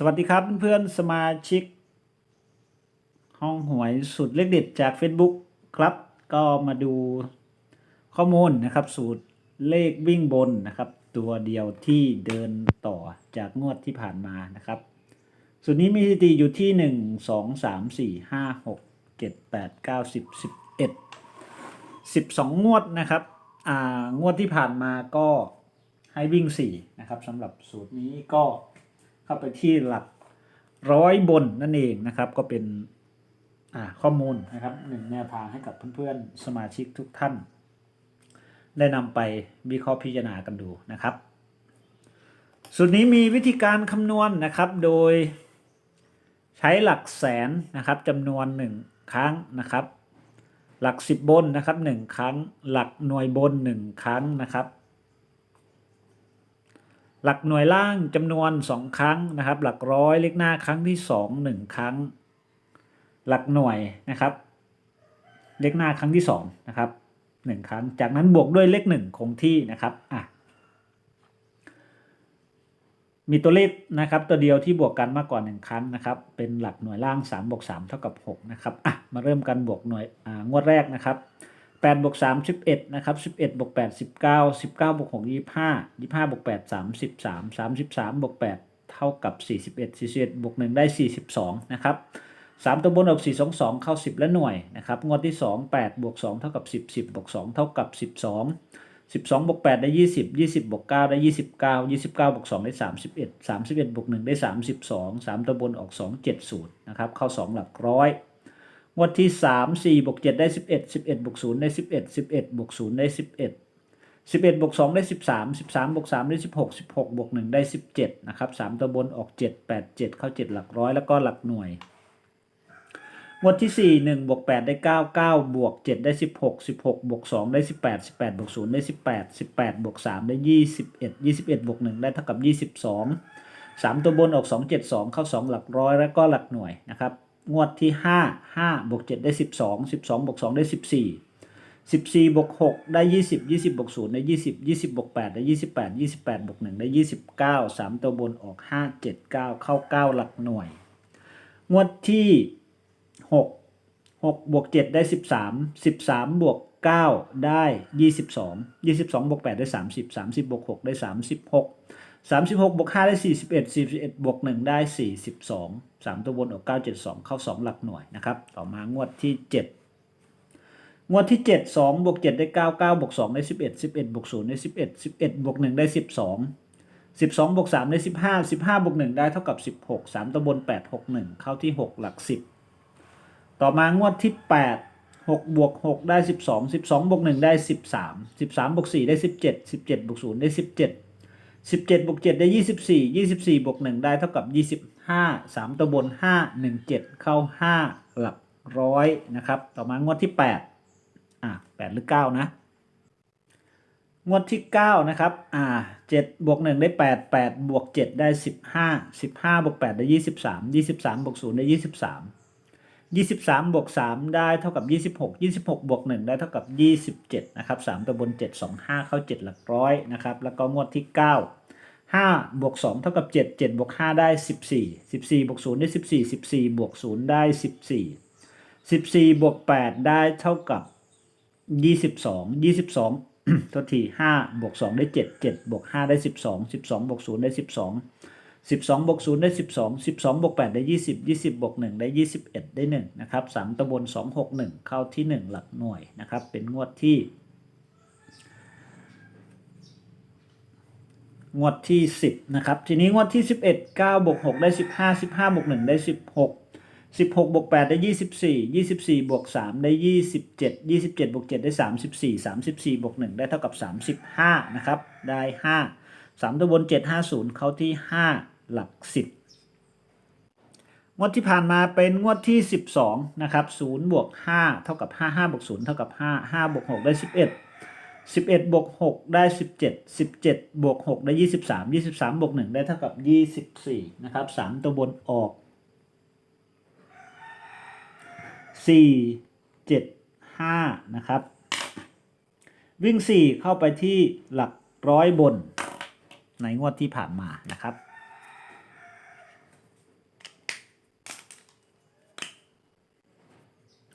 สวัสดีครับเพื่อนๆสมาชิก ห้องหวยสูตรเลขเด็ดจาก Facebook ครับ ก็มาดูข้อมูลนะครับ สูตรเลขวิ่งบนนะครับ ตัวเดียวที่เดินต่อจากงวดที่ผ่านมานะครับ สูตรนี้มีสถิติอยู่ที่หนึ่งสองสามสี่ห้าหกเจ็ดแปดเก้าสิบสิบเอ็ดสิบสองงวดนะครับอ่างวดที่ผ่านมาก็ให้วิ่งสี่นะครับสำหรับสูตรนี้ก็ เข้าไปที่หลักร้อยบนนั่นเองนะครับ ก็เป็นข้อมูลนะครับหนึ่งแนวทางให้กับเพื่อนๆสมาชิกทุกท่าน ได้นำไปวิเคราะห์พิจารณากันดูนะครับสูตรนี้มีวิธีการคำนวณนะครับ โดยใช้หลักแสนนะครับจำนวน 1 ครั้งนะครับ หลัก 10 บนนะครับ 1 ครั้ง หลักหน่วยบน 1 ครั้งนะครับ หลักหน่วยล่างจำนวน 2 ครั้งนะครับ หลักร้อยเลขหน้าครั้งที่ 2 1 ครั้ง หลักหน่วยนะครับ เลขหน้าครั้งที่2นะครับ1ครั้ง จากนั้นบวกด้วยเลข 1 คงที่นะครับอะมีตัวเลขนะครับ ตัวเดียวที่บวกกันมากกว่า 1 ครั้งนะครับ เป็นหลักหน่วยล่าง3บวก3เท่ากับ6นะครับอะมาเริ่มกันบวกหน่วยอ่างวดแรกนะครับ 8บวก3 11นะครับ11บวก8 19 19บวก6 25 25บวก8 33 33บวก8เท่ากับ41 41บวก1ได้42นะครับ3ตัวบนออก4 2 2เข้า10และหน่วยนะครับงวดที่2 8บวก2เท่ากับ10 10บวก2เท่ากับ12 12บวก8ได้20 20บวก9ได้29 29บวก2ได้31 31บวก1ได้32 3ตัวบนออก2 70นะครับเข้า2หลักร้อย งวดที่3 4บวก7ได้11 11บวก0ได้11 11บวก0ได้11 11บวก2ได้13 13บวก3ได้16 16บวก1ได้17นะครับ3ตัวบนออก7 8 7เข้า7หลักร้อยแล้วก็หลักหน่วยงวดที่4 1บวก8ได้9 9บวก7ได้16 16บวก2ได้18 18บวก0ได้18 18บวก3ได้21 21บวก1ได้เท่ากับ22 3ตัวบนออก2 7 2เข้า2หลักร้อยแล้วก็หลักหน่วยนะครับ งวดที่ 5 5บวก7ได้ 12 12บวก2ได้ 14 14บวก6ได้ 20 20บวก0ได้ 20 20บวก8ได้ 28 28บวก1ได้ 29 3 ตัวบนออก 5 7 9 เข้า 9 หลักหน่วย งวดที่หกหกบวกเจ็ดได้สิบสามสิบวกเก้าได้ยี่สิบวกแปดได้สามสิบวกหกได้สาม สามสิบหกบวกห้าได้สี่สิบเอ็ดสี่สิบเอ็ดบวกหนึ่งได้สี่สิบสองสามตัวบนออกเก้าเจ็ดสองเข้าสองหลักหน่วยนะครับ ต่อมางวดที่เจ็ดงวดที่เจ็ดสองบวกเจ็ดได้เก้าเก้าบวกสองได้สิบเอ็ดสิบเอ็ดบวกศูนย์ได้สิบเอ็ดสิบเอ็ดบวกหนึ่งได้สิบสองสิบสองบวกสามได้สิบห้าสิบห้าบวกหนึ่งได้เท่ากับสิบหกสามตัวบนแปดหกหนึ่งเข้าที่หกหลักสิบต่อมางวดที่8 6บวก6ได้12 12บสองบวก1ได้13 13บสามบวก4ได้17 17บวก0ได้17 17บวก7ได้24 24บวก1ได้เท่ากับ25 3ตัวบน5 1 7เข้า5หลักร้อยนะครับ ต่อมางวดที่8อะ8หรือ9นะ งวดที่9นะครับ อ่า7บวก1ได้8 8บวก7ได้15 15บวก8ได้23 23บวก0ได้23 23บวก3ได้เท่ากับ26 26บวก1ได้เท่ากับ27นะครับ3ตัวบน7 2 5เข้า7หลักร้อยนะครับ แล้วก็งวดที่9 5บวก2เท่ากับ 7 7บวก5ได้ 14 14บวก0ได้ 14 14บวก0ได้ 14 14บวก8ได้เท่ากับ 22 22ทษที5บวก2ได้ 7 7บวก5ได้ 12 12บวก0ได้ 12 12บวก0ได้ 12 12บวก8ได้ 20 20บวก1ได้ 21 ได้ 1 นะครับ3ตะบน2 6 1 เข้าที่ 1 หลักหน่วยนะครับ เป็นงวดที่ งวดที่ 10 นะครับ ทีนี้งวดที่ 11 9บวก6ได้ 15 15บวก1ได้ 16 16บวก8ได้ 24 24บวก3ได้ 27 27บวก7ได้ 34 34บวก1ได้เท่ากับ 35 นะครับ ได้ 5 3 ตัวบน 750 เข้าที่ 5 หลัก 10งวดที่ผ่านมาเป็นงวดที่ 12 นะครับ0บวก5เท่ากับ 5 5บวก0เท่ากับ 5 5บวก6ได้ 11 11บวก6ได้ 17 17บวก6ได้ 23 23บวก1ได้เท่ากับ 24 นะครับ 3 ตัวบนออก 4 7 5 นะครับ วิ่ง 4 เข้าไปที่หลักร้อยบน ในงวดที่ผ่านมานะครับ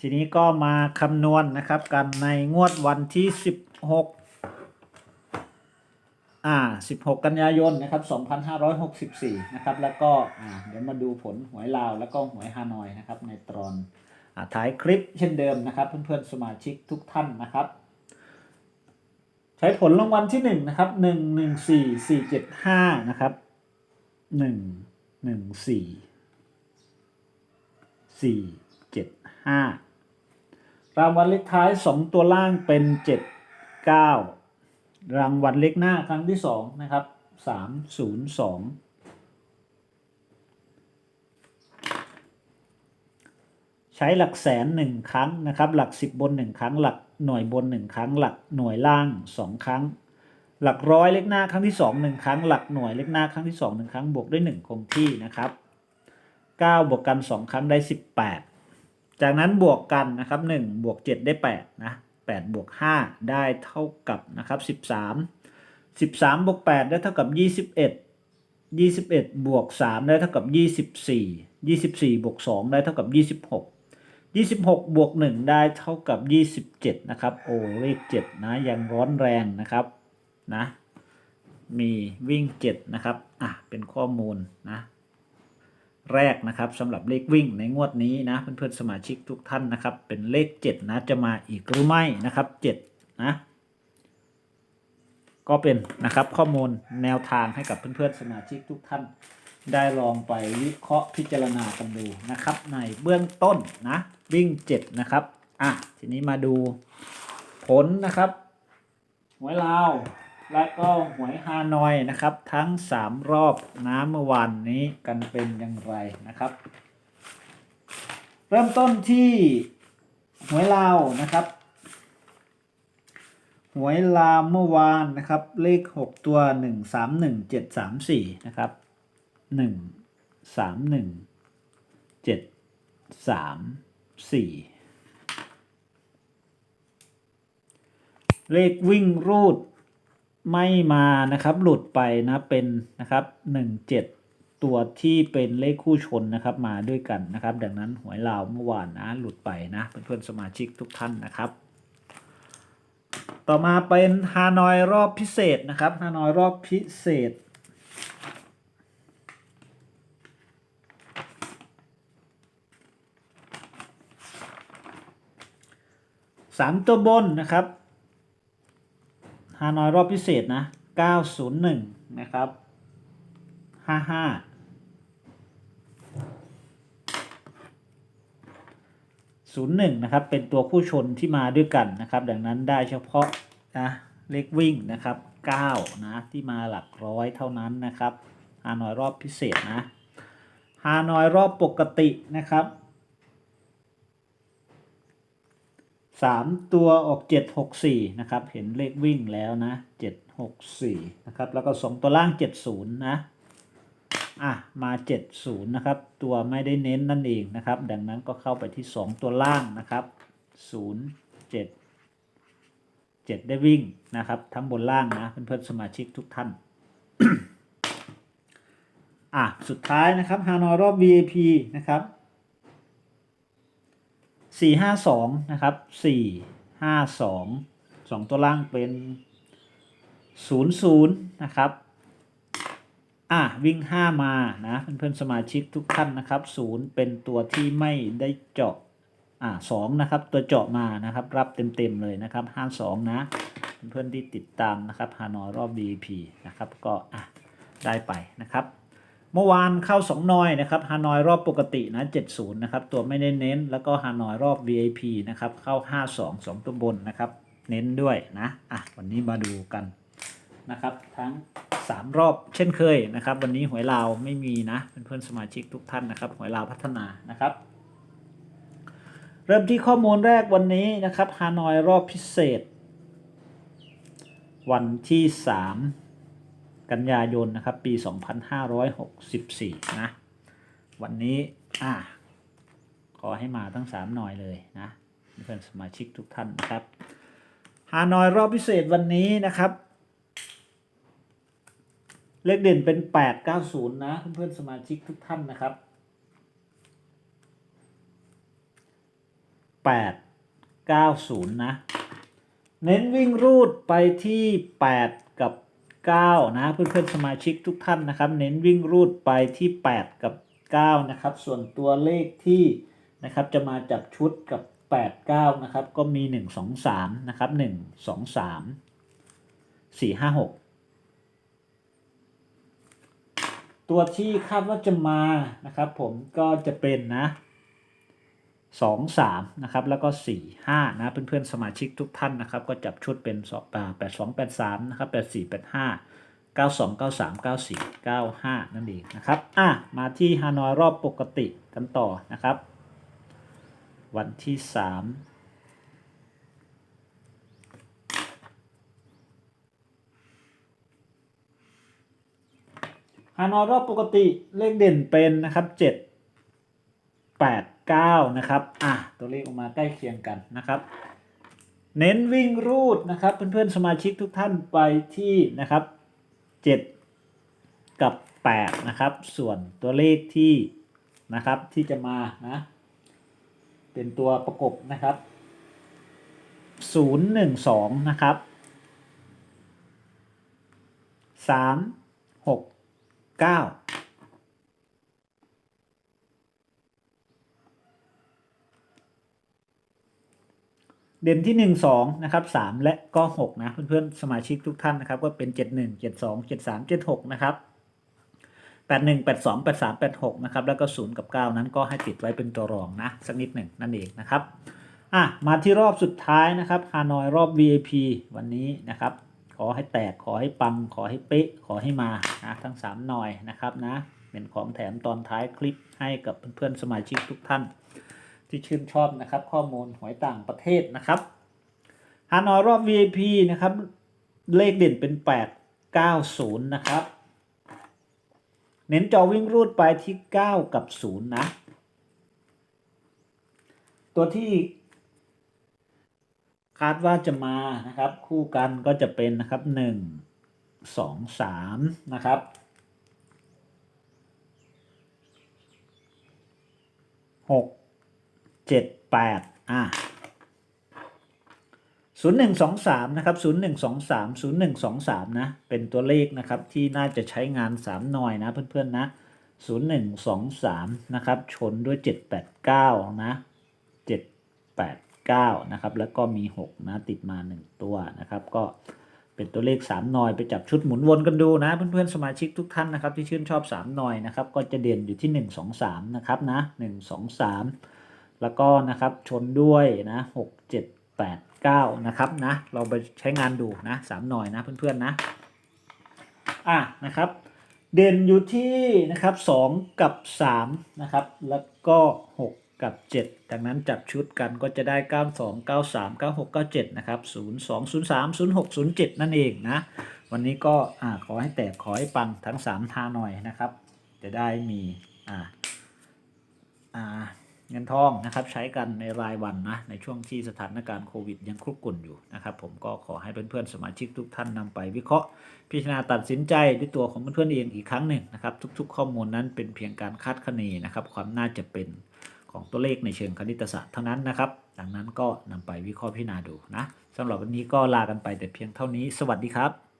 ทีนี้ก็มาคำนวณนะครับกันในงวดวันที่ 10 16อ่า16กันยายนนะครับ2564นห้าร้อยหกสิบสี่นะครับ แล้วก็อ่าเดี๋ยวมาดูผลหวยลาวแล้วก็หวยฮานอยนะครับ ในตอนอ่าท้ายคลิปเช่นเดิมนะครับ เพื่อนๆสมาชิกทุกท่านนะครับ ใช้ผลรางวัลที่1นะครับ1 1 4 4 7 5นะครับ1 1 4 4 7 5รางวัลเลขท้าย2ตัวล่างเป็น7 9 รางวัลเลขหน้าครั้งที่ 2 นะครับ 302ใช้หลักแสน1ครั้งนะครับ หลัก10บบน1ครั้ง หลักหน่วยบน1ครั้ง หลักหน่วยล่าง2ครั้ง หลักร้อยเลขหน้าครั้งที่2 1ครั้ง หลักหน่วยเลขหน้าครั้งที่2 1ครั้ง บวกด้วย1คงที่นะครับ9บวกกัน2ครั้งได้18จากนั้นบวกกันนะครับ1บวก7ได้8นะ 8บวก5ได้เท่ากับนะครับ13 13บวก8ได้เท่ากับ 21 21บวก3ได้เท่ากับ 24 24บวก2ได้เท่ากับ 26 26 บวก 1 ได้เท่ากับ 27 นะครับ โอ้เลข7นะยังร้อนแรงนะครับนะมีวิ่ง 7 นะครับ อะ เป็นข้อมูลนะ แรกนะครับสำหรับเลขวิ่งในงวดนี้นะเพื่อนๆสมาชิกทุกท่านนะครับ เป็นเลข 7 นะจะมาอีกหรือไม่นะครับ7นะก็เป็นนะครับข้อมูลแนวทางให้กับเพื่อนๆสมาชิกทุกท่าน ได้ลองไปวิเคราะห์พิจารณากันดูนะครับ ในเบื้องต้นนะวิ่ง 7 นะครับอะทีนี้มาดูผลนะครับหวยลาว และก็หวยฮานอยนะครับ ทั้ง 3 รอบน้ำเมื่อวานนี้กันเป็นอย่างไรนะครับ เริ่มต้นที่หวยลาวนะครับ หวยลาวเมื่อวานนะครับ เลข 6 ตัว 1 3 1 7 3 4 นะครับ 1 3 1 7 3 4 เลขวิ่งรูด ไม่มานะครับ หลุดไปนะเป็นนะครับ17ตัวที่เป็นเลขคู่ชนนะครับ มาด้วยกันนะครับ ดังนั้นหวยลาวเมื่อวานนะหลุดไปนะเพื่อนๆสมาชิกทุกท่านนะครับ ต่อมาเป็นฮานอยรอบพิเศษนะครับฮานอยรอบพิเศษสามตัวบนนะครับ ฮานอยรอบพิเศษนะ 901 นะครับ 55 01 นะครับ เป็นตัวคู่ชนที่มาด้วยกันนะครับ ดังนั้นได้เฉพาะนะเลขวิ่งนะครับ 9 นะ ที่มาหลักร้อยเท่านั้นนะครับฮานอยรอบพิเศษนะฮานอยรอบปกตินะครับ สามตัวออกเจ็ดหกสี่นะครับ เห็นเลขวิ่งแล้วนะเจ็ดหกสี่นะครับ แล้วก็สองตัวล่างเจ็ดศูนย์นะ อะ มาเจ็ดศูนย์นะครับ ตัวไม่ได้เน้นนั่นเองนะครับ ดังนั้นก็เข้าไปที่สองตัวล่างนะครับศูนย์เจ็ดเจ็ดได้วิ่งนะครับ ทั้งบนล่างนะเพื่อนๆสมาชิกทุกท่านอะ สุดท้ายนะครับฮานอยรอบ VIP นะครับ สี่ห้าสองนะครับสี่ห้าสองสองตัวล่างเป็นศูนย์ศูนย์นะครับอะวิ่งห้ามานะเพื่อนๆสมาชิกทุกท่านนะครับศูนย์เป็นตัวที่ไม่ได้เจาะอะสองนะครับตัวเจาะมานะครับรับเต็มๆเลยนะครับห้าสองนะเพื่อนๆที่ติดตามนะครับฮานอยรอบ VIP นะครับก็อะได้ไปนะครับ เมื่อวานเข้า2นอยนะครับฮานอยรอบปกตินะ70นะครับตัวไม่ได้เน้นแล้วก็ฮานอยรอบ VIP นะครับเข้า 52 2 ตัวบนนะครับ เน้นด้วยนะอะวันนี้มาดูกันนะครับทั้ง 3 รอบเช่นเคยนะครับ วันนี้หวยลาวไม่มีนะเพื่อนๆสมาชิกทุกท่านนะครับหวยลาวพัฒนานะครับ เริ่มที่ข้อมูลแรกวันนี้นะครับฮานอยรอบพิเศษ วันที่ 3 กันยายนนะครับ ปี 2564 นะ วันนี้อะขอให้มาทั้ง 3 หน่อยเลยนะเพื่อนสมาชิกทุกท่านนะครับฮานอยรอบพิเศษวันนี้นะครับ เลขเด่นเป็น 890 นะเพื่อนสมาชิกทุกท่านนะครับแปดเก้าศูนย์นะ เน้นวิ่งรูดไปที่แปดกับเก้านะเพื่อนๆสมาชิกทุกท่านนะครับ เน้นวิ่งรูดไปที่แปดกับเก้านะครับ ส่วนตัวเลขที่นะครับจะมาจับชุดกับแปดเก้านะครับ ก็มีหนึ่งสองสามนะครับหนึ่งสองสามสี่ห้าหกตัวที่คาดว่าจะมานะครับผมก็จะเป็นนะ สองสามนะครับแล้วก็สี่ห้านะเพื่อนๆสมาชิกทุกท่านนะครับก็จับชุดเป็นสองแปดสองแปดสามนะครับแปดสี่แปดห้าเก้าสองเก้าสามเก้าสี่เก้าห้านั่นเองนะครับอะมาที่ฮานอยรอบปกติกันต่อนะครับ วันที่สามฮานอยรอบปกติเลขเด่นเป็นนะครับเจ็ 9 นะครับอะตัวเลขออกมาใกล้เคียงกันนะครับ เน้นวิ่งรูดนะครับ เพื่อนๆสมาชิกทุกท่านไปที่นะครับ 7 กับ 8 นะครับ ส่วนตัวเลขที่นะครับที่จะมานะเป็นตัวประกบนะครับ 012 นะครับ 3 6 9 เด่นที่หนึ่งสองนะครับสามและก็หกนะเพื่อนๆสมาชิกทุกท่านนะครับก็เป็นเจ็ดหนึ่งเจ็ดสองเจ็ดสามเจ็ดหกนะครับแปดหนึ่งแปดสองแปดสามแปดหกนะครับแล้วก็ศูนย์กับเก้านั้นก็ให้ติดไว้เป็นตัวรองนะสักนิดหนึ่งนั่นเองนะครับอะมาที่รอบสุดท้ายนะครับฮานอยรอบ VIP วันนี้นะครับขอให้แตกขอให้ปัง ขอให้เป๊ะ ขอให้มานะทั้ง 3 หน่อยนะครับนะเป็นของแถมตอนท้ายคลิปให้กับเพื่อนๆสมาชิกทุกท่าน ที่ชื่นชอบนะครับ ข้อมูลหวยต่างประเทศนะครับฮานอยรอบ VIP นะครับ เลขเด่นเป็น 890 นะครับ เน้นจอวิ่งรูดไปที่ 9 กับ 0 นะ ตัวที่คาดว่าจะมานะครับ คู่กันก็จะเป็นนะครับหนึ่งสองสามนะครับหก เจ็ดแปดอะศูนย์หนึ่งสองสามนะครับศูนย์หนึ่งสองสามศูนย์หนึ่งสองสามนะ เป็นตัวเลขนะครับที่น่าจะใช้งานสามหน่อยนะเพื่อนๆนะศูนย์หนึ่งสองสามนะครับ ชนด้วยเจ็ดแปดเก้านะเจ็ดแปด9นะครับ แล้วก็มี6นะติดมา1ตัวนะครับ ก็เป็นตัวเลข3หน่อยไปจับชุดหมุนวนกันดูนะ เพื่อนๆสมาชิกทุกท่านนะครับ ที่ชื่นชอบ3หน่อยนะครับ ก็จะเด่นอยู่ที่1 2 3นะครับนะ1 2 3 แล้วก็นะครับชนด้วยนะ6 7 8 9นะครับนะเราไปใช้งานดูนะ3หน่อยนะเพื่อนๆนะอะนะครับ เด่นอยู่ที่นะครับ2กับ3นะครับแล้วก็6กับ7ดังนั้นจับชุดกันก็จะได้ 92 93 96 97 นะครับ 02 03 06 07 นั่นเองนะ วันนี้ก็อ่าขอให้แตกขอให้ปังทั้ง 3 ทาหน่อยนะครับ จะได้มีอ่า นทองนะครับใช้กันในรายวันนะในช่วงที่สถานการณ์โควิดยังครุกรุ่นอยู่นะครับผมก็ขอให้เพื่อนๆสมาชิกทุกท่านนำไปวิเคราะห์ พิจารณาตัดสินใจด้วยตัวของเพื่อนๆเองอีกครั้งหนึ่งนะครับทุกๆ ข้อมูลนั้นเป็นเพียงการคาดคะเนนะครับความน่าจะเป็นของตัวเลขในเชิงคณิตศาสตร์เท่านั้นนะครับ ดังนั้นก็นำไปวิเคราะห์พิจารณาดูนะสำหรับวันนี้ก็ลากันไปแต่เพียงเท่านี้ สวัสดีครับ